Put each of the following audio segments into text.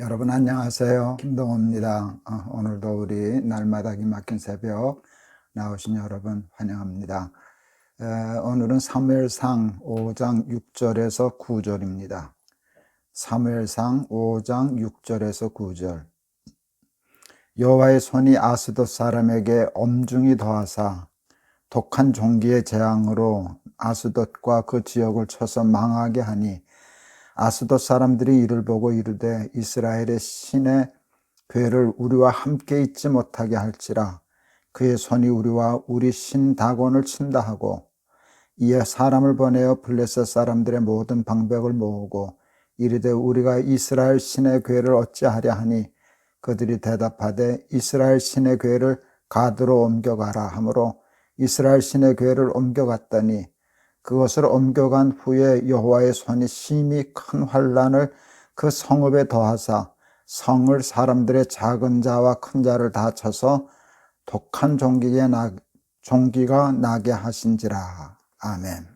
여러분 안녕하세요. 김동호입니다. 어, 오늘도 우리 날마다 기막힌 새벽 나오신 여러분 환영합니다. 에, 오늘은 사무엘상 5장 6절에서 9절입니다. 사무엘상 5장 6절에서 9절. 여호와의 손이 아스돗 사람에게 엄중히 더하사 독한 종기의 재앙으로 아스돗과 그 지역을 쳐서 망하게 하니 아스돗 사람들이 이를 보고 이르되 이스라엘의 신의 괴를 우리와 함께 있지 못하게 할지라. 그의 손이 우리와 우리 신 다곤을 친다 하고 이에 사람을 보내어 블레셋 사람들의 모든 방백을 모으고 이르되 우리가 이스라엘 신의 괴를 어찌하랴 하니 그들이 대답하되 이스라엘 신의 괴를 가드로 옮겨가라 하므로 이스라엘 신의 괴를 옮겨갔더니 그것을 옮겨간 후에 여호와의 손이 심히 큰 환란을 그 성읍에 더하사 성을 사람들의 작은 자와 큰 자를 다 쳐서 독한 종기에 나, 종기가 나게 하신지라. 아멘.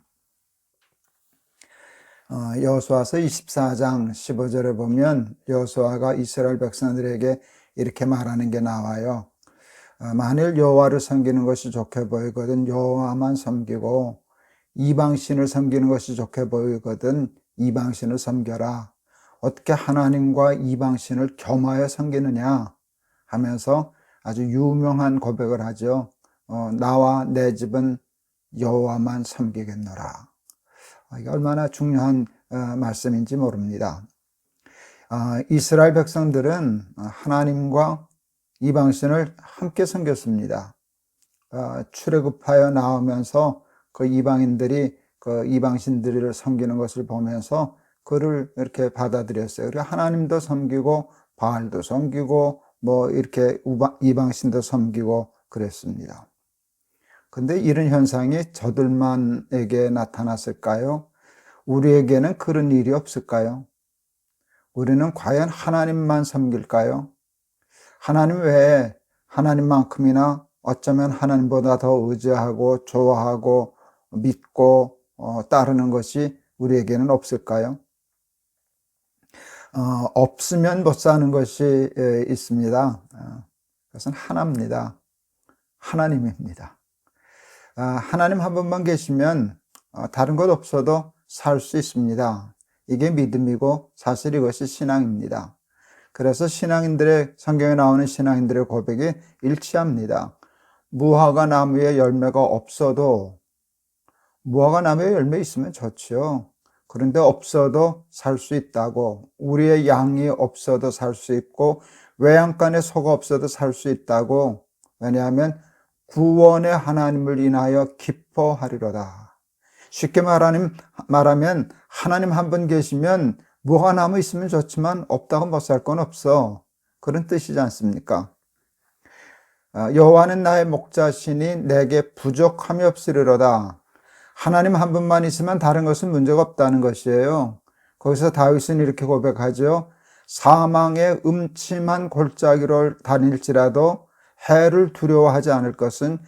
어, 여호수아서 24장 15절에 보면 여호수아가 이스라엘 백성들에게 이렇게 말하는 게 나와요. 어, 만일 여호와를 섬기는 것이 좋게 보이거든 여호와만 섬기고 이방신을 섬기는 것이 좋게 보이거든 이방신을 섬겨라. 어떻게 하나님과 이방신을 겸하여 섬기느냐 하면서 아주 유명한 고백을 하죠. 어, 나와 내 집은 여호와만 섬기겠노라. 아, 이게 얼마나 중요한 어, 말씀인지 모릅니다. 아, 이스라엘 백성들은 하나님과 이방신을 함께 섬겼습니다. 아, 출애굽하여 나오면서 그 이방인들이 그 이방신들을 섬기는 것을 보면서 그를 이렇게 받아들였어요. 그리고 하나님도 섬기고 바알도 섬기고 뭐 이렇게 이방신도 섬기고 그랬습니다. 근데 이런 현상이 저들만에게 나타났을까요? 우리에게는 그런 일이 없을까요? 우리는 과연 하나님만 섬길까요? 하나님 외에 하나님만큼이나 어쩌면 하나님보다 더 의지하고 좋아하고 믿고 어, 따르는 것이 우리에게는 없을까요? 어, 없으면 못 사는 것이 에, 있습니다. 어, 그것은 하나입니다. 하나님입니다. 아, 하나님 한 분만 계시면 어, 다른 것 없어도 살 수 있습니다. 이게 믿음이고 사실 이것이 신앙입니다. 그래서 신앙인들의 성경에 나오는 신앙인들의 고백이 일치합니다. 무화과 나무에 열매가 없어도 무화과 나무에 열매 있으면 좋죠. 그런데 없어도 살 수 있다고 우리의 양이 없어도 살 수 있고 외양간에 소가 없어도 살 수 있다고 왜냐하면 구원의 하나님을 인하여 기뻐하리로다. 쉽게 말하면, 말하면 하나님 한 분 계시면 무화과 나무 있으면 좋지만 없다고 못 살 건 없어. 그런 뜻이지 않습니까? 아, 여호와는 나의 목자시니 내게 부족함이 없으리로다. 하나님 한 분만 있으면 다른 것은 문제가 없다는 것이에요. 거기서 다윗은 이렇게 고백하죠. 사망의 음침한 골짜기를 다닐지라도 해를 두려워하지 않을 것은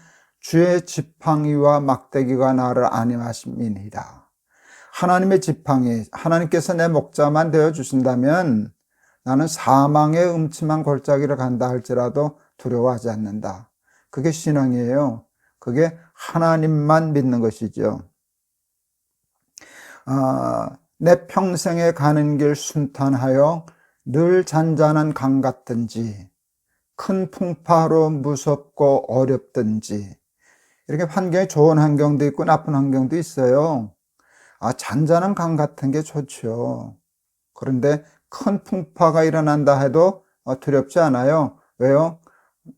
주의 지팡이와 막대기가 나를 안임하심이니이다. 하나님의 지팡이, 하나님께서 내 목자만 되어 주신다면 나는 사망의 음침한 골짜기를 간다 할지라도 두려워하지 않는다. 그게 신앙이에요. 그게 하나님만 믿는 것이죠. 아, 내 평생에 가는 길 순탄하여 늘 잔잔한 강 같든지 큰 풍파로 무섭고 어렵든지 이렇게 환경이 좋은 환경도 있고 나쁜 환경도 있어요. 아, 잔잔한 강 같은 게 좋죠. 그런데 큰 풍파가 일어난다 해도 어, 두렵지 않아요. 왜요?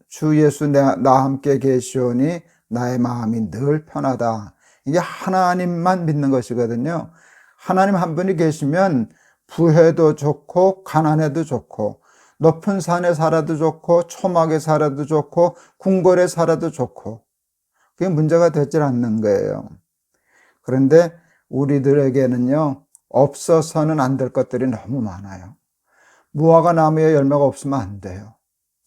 주 예수 나 함께 계시오니 나의 마음이 늘 편하다. 이게 하나님만 믿는 것이거든요. 하나님 한 분이 계시면 부해도 좋고 가난해도 좋고 높은 산에 살아도 좋고 초막에 살아도 좋고 궁궐에 살아도 좋고 그게 문제가 되질 않는 거예요. 그런데 우리들에게는요 없어서는 안 될 것들이 너무 많아요. 무화과 나무에 열매가 없으면 안 돼요.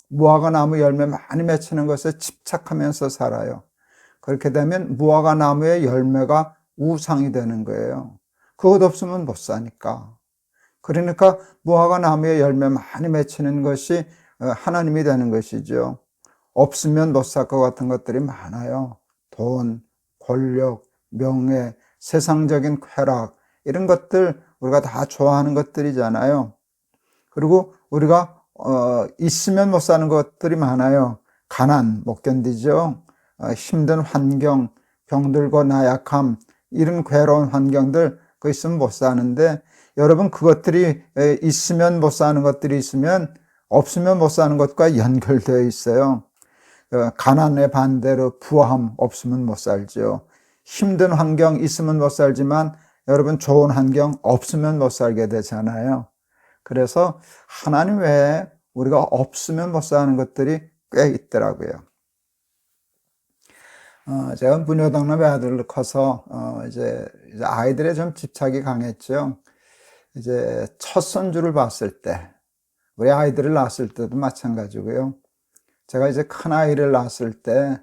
무화과 나무 열매 많이 맺히는 것에 집착하면서 살아요. 그렇게 되면 무화과 나무의 열매가 우상이 되는 거예요. 그것 없으면 못 사니까. 그러니까 무화과 나무에 열매 많이 맺히는 것이 어, 하나님이 되는 것이죠. 없으면 못 살 것 같은 것들이 많아요. 돈, 권력, 명예, 세상적인 쾌락, 이런 것들 우리가 다 좋아하는 것들이잖아요. 그리고 우리가 어, 있으면 못 사는 것들이 많아요. 가난 못 견디죠. 어, 힘든 환경, 병들고 나약함, 이런 괴로운 환경들 그 있으면 못 사는데 여러분 그것들이 있으면 못 사는 것들이 있으면 없으면 못 사는 것과 연결되어 있어요. 어, 가난의 반대로 부함 없으면 못 살죠. 힘든 환경 있으면 못 살지만 여러분 좋은 환경 없으면 못 살게 되잖아요. 그래서 하나님 외에 우리가 없으면 못 사는 것들이 꽤 있더라고요. 어, 제가 부녀동남의 아들을 커서 어, 이제, 이제 아이들에 좀 집착이 강했죠. 이제 첫 손주를 봤을 때, 우리 아이들을 낳았을 때도 마찬가지고요. 제가 이제 큰 아이를 낳았을 때,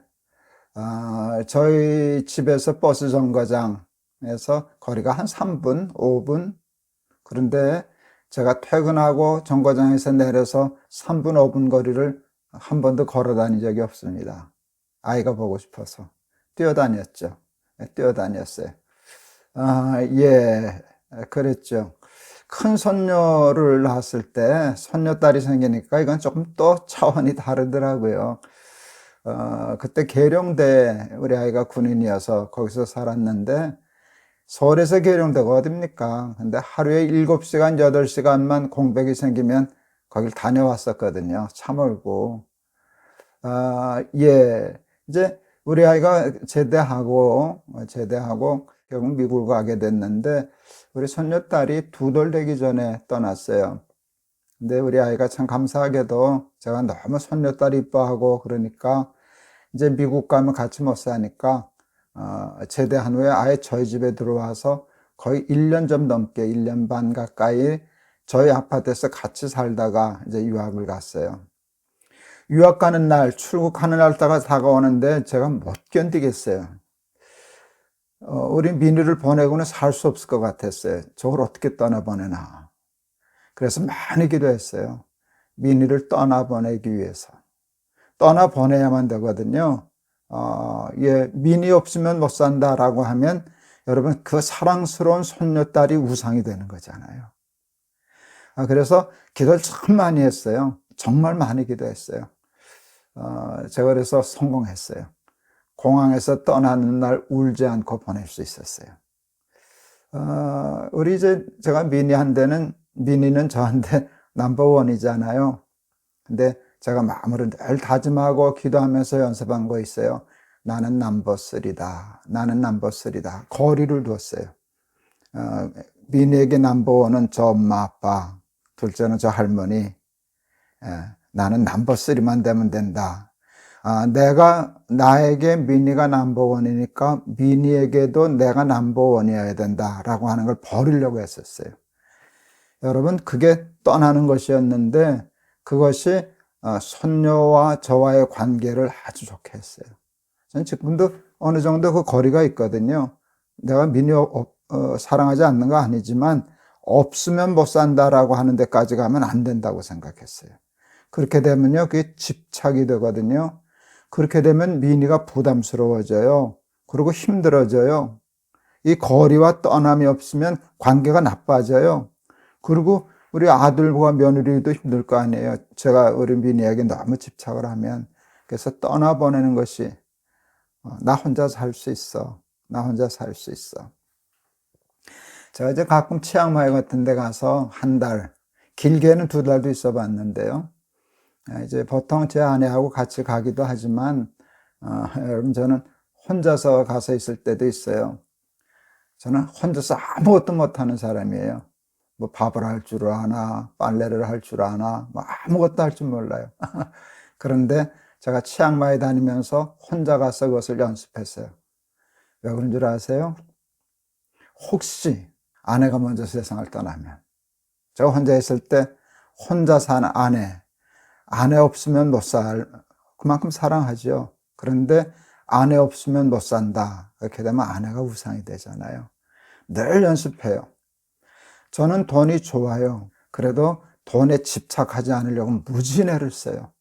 어, 저희 집에서 버스 정거장에서 거리가 한 3분, 5분. 그런데 제가 퇴근하고 정거장에서 내려서 3분, 5분 거리를 한 번도 걸어 다닌 적이 없습니다. 아이가 보고 싶어서. 뛰어다녔죠. 네, 뛰어다녔어요. 아, 예, 그랬죠. 큰 손녀를 낳았을 때 손녀딸이 생기니까 이건 조금 또 차원이 다르더라고요. 어, 그때 계룡대 우리 아이가 군인이어서 거기서 살았는데 서울에서 계룡대가 어딥니까? 근데 하루에 7시간, 8시간만 공백이 생기면 거길 다녀왔었거든요. 참 멀고. 아, 예. 이제 우리 아이가 제대하고, 제대하고 결국 미국을 가게 됐는데, 우리 손녀딸이 두 돌 되기 전에 떠났어요. 근데 우리 아이가 참 감사하게도 제가 너무 손녀딸 이뻐하고 그러니까 이제 미국 가면 같이 못 사니까, 어, 제대한 후에 아예 저희 집에 들어와서 거의 1년 좀 넘게, 1년 반 가까이 저희 아파트에서 같이 살다가 이제 유학을 갔어요. 유학 가는 날, 출국하는 날따가 다가오는데 제가 못 견디겠어요. 어, 우리 민희를 보내고는 살 수 없을 것 같았어요. 저걸 어떻게 떠나보내나. 그래서 많이 기도했어요. 민희를 떠나보내기 위해서. 떠나보내야만 되거든요. 어, 예, 민희 없으면 못 산다라고 하면 여러분 그 사랑스러운 손녀딸이 우상이 되는 거잖아요. 아, 그래서 기도를 참 많이 했어요. 정말 많이 기도했어요. 어, 그래서 성공했어요. 공항에서 떠나는 날 울지 않고 보낼 수 있었어요. 어, 우리 이제 제가 미니한테는 미니는 저한테 넘버원이잖아요. 근데 제가 마음으로 늘 다짐하고 기도하면서 연습한 거 있어요. 나는 넘버 쓰리다. 나는 넘버 쓰리다. 거리를 두었어요. 어, 미니에게 넘버원은 저 엄마 아빠, 둘째는 저 할머니. 예. 나는 넘버 3만 되면 된다. 아, 내가 나에게 미니가 넘버원이니까 미니에게도 내가 넘버원이어야 된다 라고 하는 걸 버리려고 했었어요. 여러분 그게 떠나는 것이었는데 그것이 어, 손녀와 저와의 관계를 아주 좋게 했어요. 저는 지금도 어느 정도 그 거리가 있거든요. 내가 미니 어, 어, 사랑하지 않는 거 아니지만 없으면 못 산다라고 하는 데까지 가면 안 된다고 생각했어요. 그렇게 되면요, 그게 집착이 되거든요. 그렇게 되면 미니가 부담스러워져요. 그리고 힘들어져요. 이 거리와 떠남이 없으면 관계가 나빠져요. 그리고 우리 아들과 며느리도 힘들 거 아니에요. 제가 우리 미니에게 너무 집착을 하면. 그래서 떠나보내는 것이, 어, 나 혼자 살 수 있어. 나 혼자 살 수 있어. 제가 이제 가끔 치앙마이 같은 데 가서 한 달, 길게는 두 달도 있어 봤는데요. 아, 이제 보통 제 아내하고 같이 가기도 하지만 어, 여러분 저는 혼자서 가서 있을 때도 있어요. 저는 혼자서 아무것도 못하는 사람이에요. 뭐 밥을 할 줄 아나, 빨래를 할 줄 아나, 뭐 아무것도 할 줄 몰라요. 그런데 제가 치앙마이 다니면서 혼자 가서 그것을 연습했어요. 왜 그런 줄 아세요? 혹시 아내가 먼저 세상을 떠나면, 제가 혼자 있을 때 혼자 사는 아내, 아내 없으면 못 살, 그만큼 사랑하죠. 그런데 아내 없으면 못 산다. 그렇게 되면 아내가 우상이 되잖아요. 늘 연습해요. 저는 돈이 좋아요. 그래도 돈에 집착하지 않으려고 무진애를 써요.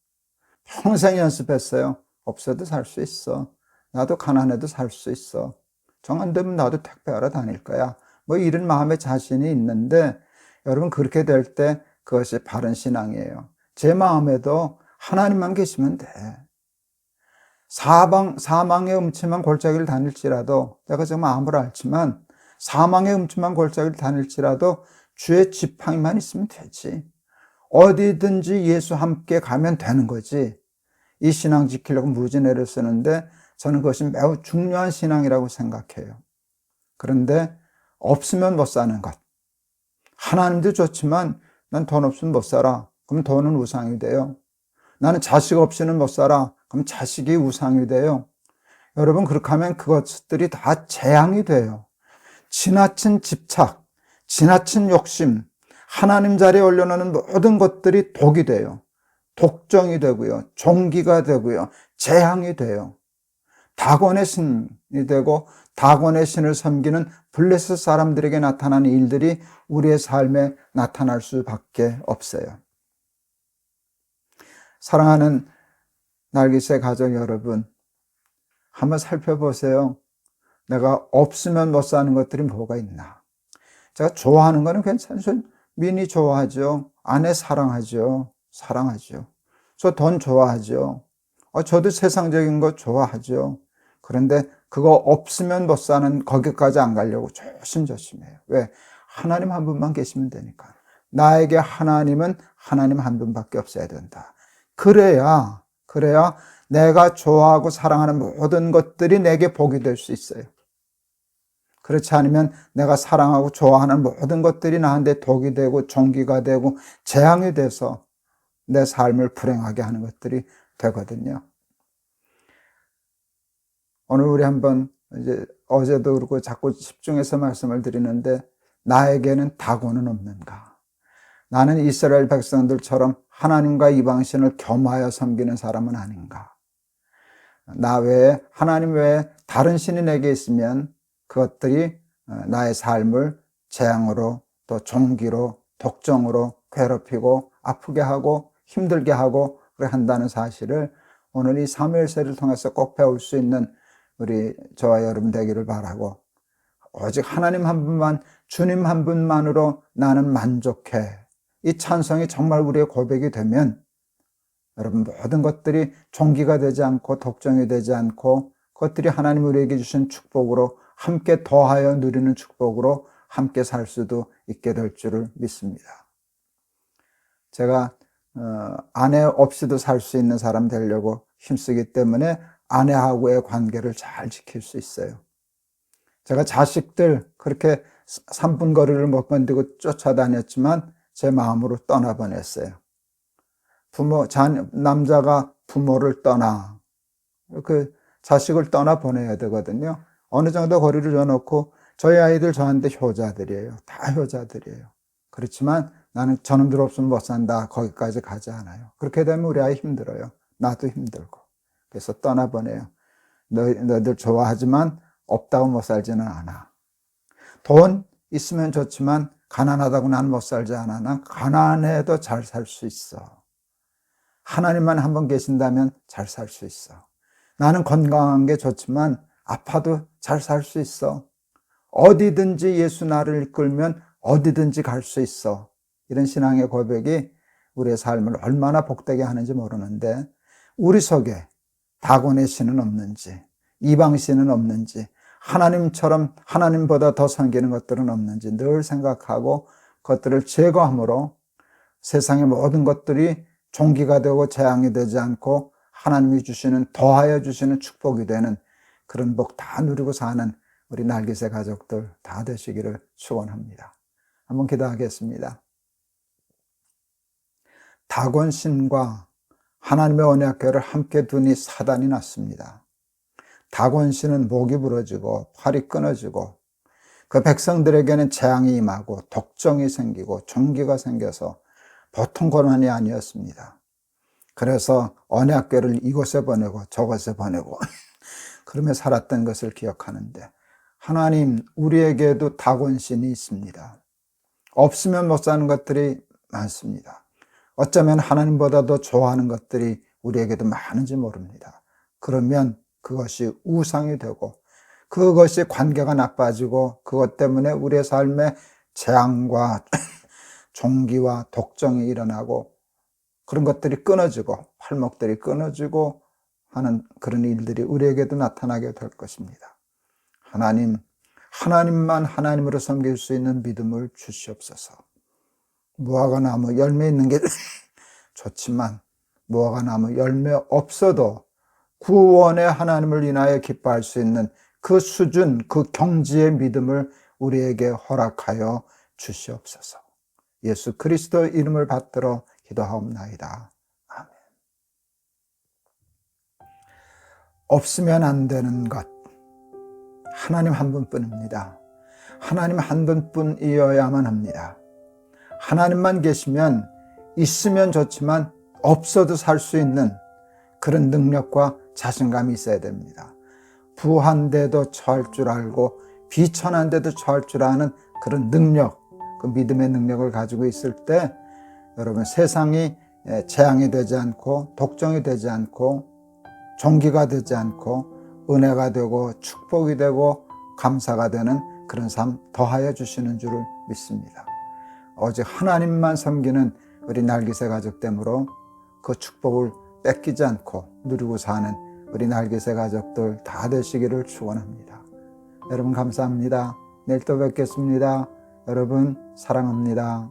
평생 연습했어요. 없어도 살 수 있어. 나도 가난해도 살 수 있어. 정 안 되면 나도 택배하러 다닐 거야. 뭐 이런 마음에 자신이 있는데 여러분 그렇게 될 때 그것이 바른 신앙이에요. 제 마음에도 하나님만 계시면 돼. 사방, 사망의 음침한 골짜기를 다닐지라도 내가 정말 암을 알지만 사망의 음침한 골짜기를 다닐지라도 주의 지팡이만 있으면 되지. 어디든지 예수 함께 가면 되는 거지. 이 신앙 지키려고 무진애를 쓰는데 저는 그것이 매우 중요한 신앙이라고 생각해요. 그런데 없으면 못 사는 것. 하나님도 좋지만 난 돈 없으면 못 살아. 그럼 돈은 우상이 돼요. 나는 자식 없이는 못 살아. 그럼 자식이 우상이 돼요. 여러분, 그렇게 하면 그것들이 다 재앙이 돼요. 지나친 집착, 지나친 욕심, 하나님 자리에 올려놓는 모든 것들이 독이 돼요. 독정이 되고요. 종기가 되고요. 재앙이 돼요. 다곤의 신이 되고 다곤의 신을 섬기는 블레스 사람들에게 나타나는 일들이 우리의 삶에 나타날 수밖에 없어요. 사랑하는 날기새 가족 여러분, 한번 살펴보세요. 내가 없으면 못 사는 것들이 뭐가 있나? 제가 좋아하는 거는 괜찮죠. 민이 좋아하죠. 아내 사랑하죠. 사랑하죠. 저 돈 좋아하죠. 어, 저도 세상적인 거 좋아하죠. 그런데 그거 없으면 못 사는 거기까지 안 가려고 조심조심해요. 왜? 하나님 한 분만 계시면 되니까. 나에게 하나님은 하나님 한 분밖에 없어야 된다. 그래야, 그래야 내가 좋아하고 사랑하는 모든 것들이 내게 복이 될 수 있어요. 그렇지 않으면 내가 사랑하고 좋아하는 모든 것들이 나한테 독이 되고 종기가 되고 재앙이 돼서 내 삶을 불행하게 하는 것들이 되거든요. 오늘 우리 한번 이제 어제도 그렇고 자꾸 집중해서 말씀을 드리는데 나에게는 다고는 없는가? 나는 이스라엘 백성들처럼 하나님과 이방신을 겸하여 섬기는 사람은 아닌가? 나 외에 하나님 외에 다른 신이 내게 있으면 그것들이 어, 나의 삶을 재앙으로 또 종기로 독정으로 괴롭히고 아프게 하고 힘들게 하고 그래 한다는 사실을 오늘 이 사무엘서를 통해서 꼭 배울 수 있는 우리 저와 여러분 되기를 바라고 오직 하나님 한 분만 주님 한 분만으로 나는 만족해 이 찬성이 정말 우리의 고백이 되면 여러분 모든 것들이 종기가 되지 않고 독점이 되지 않고 그것들이 하나님 우리에게 주신 축복으로 함께 더하여 누리는 축복으로 함께 살 수도 있게 될 줄을 믿습니다. 제가 어, 아내 없이도 살 수 있는 사람 되려고 힘쓰기 때문에 아내하고의 관계를 잘 지킬 수 있어요. 제가 자식들 그렇게 3분 거리를 못 건디고 쫓아다녔지만 제 마음으로 떠나보냈어요. 부모, 자, 남자가 부모를 떠나, 그 자식을 떠나 보내야 되거든요. 어느 정도 거리를 줘놓고 저희 아이들 저한테 효자들이에요. 다 효자들이에요. 그렇지만 나는 저놈들 없으면 못 산다. 거기까지 가지 않아요. 그렇게 되면 우리 아이 힘들어요. 나도 힘들고. 그래서 떠나보내요. 너, 너희들 좋아하지만 없다고 못 살지는 않아. 돈 있으면 좋지만 가난하다고 나는 못 살지 않아. 난 가난해도 잘 살 수 있어. 하나님만 한 번 계신다면 잘 살 수 있어. 나는 건강한 게 좋지만 아파도 잘 살 수 있어. 어디든지 예수 나를 이끌면 어디든지 갈 수 있어. 이런 신앙의 고백이 우리의 삶을 얼마나 복되게 하는지 모르는데 우리 속에 다곤의 신은 없는지 이방 신은 없는지 하나님처럼 하나님보다 더 섬기는 것들은 없는지 늘 생각하고 그것들을 제거함으로 세상의 모든 것들이 종기가 되고 재앙이 되지 않고 하나님이 주시는 더하여 주시는 축복이 되는 그런 복 다 누리고 사는 우리 날개새 가족들 다 되시기를 축원합니다. 한번 기도하겠습니다. 다곤신과 하나님의 언약궤를 함께 두니 사단이 났습니다. 다곤신은 목이 부러지고 팔이 끊어지고 그 백성들에게는 재앙이 임하고 독정이 생기고 종기가 생겨서 보통 고난이 아니었습니다. 그래서 언약궤를 이곳에 보내고 저곳에 보내고 그러며 살았던 것을 기억하는데 하나님 우리에게도 다곤신이 있습니다. 없으면 못 사는 것들이 많습니다. 어쩌면 하나님보다도 좋아하는 것들이 우리에게도 많은지 모릅니다. 그러면 그것이 우상이 되고 그것이 관계가 나빠지고 그것 때문에 우리의 삶에 재앙과 종기와 독정이 일어나고 그런 것들이 끊어지고 팔목들이 끊어지고 하는 그런 일들이 우리에게도 나타나게 될 것입니다. 하나님, 하나님만 하나님으로 섬길 수 있는 믿음을 주시옵소서. 무화과 나무 열매 있는 게 좋지만 무화과 나무 열매 없어도 구원의 하나님을 인하여 기뻐할 수 있는 그 수준, 그 경지의 믿음을 우리에게 허락하여 주시옵소서. 예수 그리스도 이름을 받들어 기도하옵나이다. 아멘. 없으면 안 되는 것. 하나님 한 분뿐입니다. 하나님 한 분뿐이어야만 합니다. 하나님만 계시면 있으면 좋지만 없어도 살 수 있는 그런 능력과 자신감이 있어야 됩니다. 부한데도 처할 줄 알고 비천한데도 처할 줄 아는 그런 능력, 그 믿음의 능력을 가지고 있을 때 여러분 세상이 재앙이 되지 않고 독정이 되지 않고 종기가 되지 않고 은혜가 되고 축복이 되고 감사가 되는 그런 삶 더하여 주시는 줄을 믿습니다. 오직 하나님만 섬기는 우리 날기새 가족됨으로 그 축복을 뺏기지 않고 누리고 사는 우리 날개새 가족들 다 되시기를 축원합니다. 여러분 감사합니다. 내일 또 뵙겠습니다. 여러분 사랑합니다.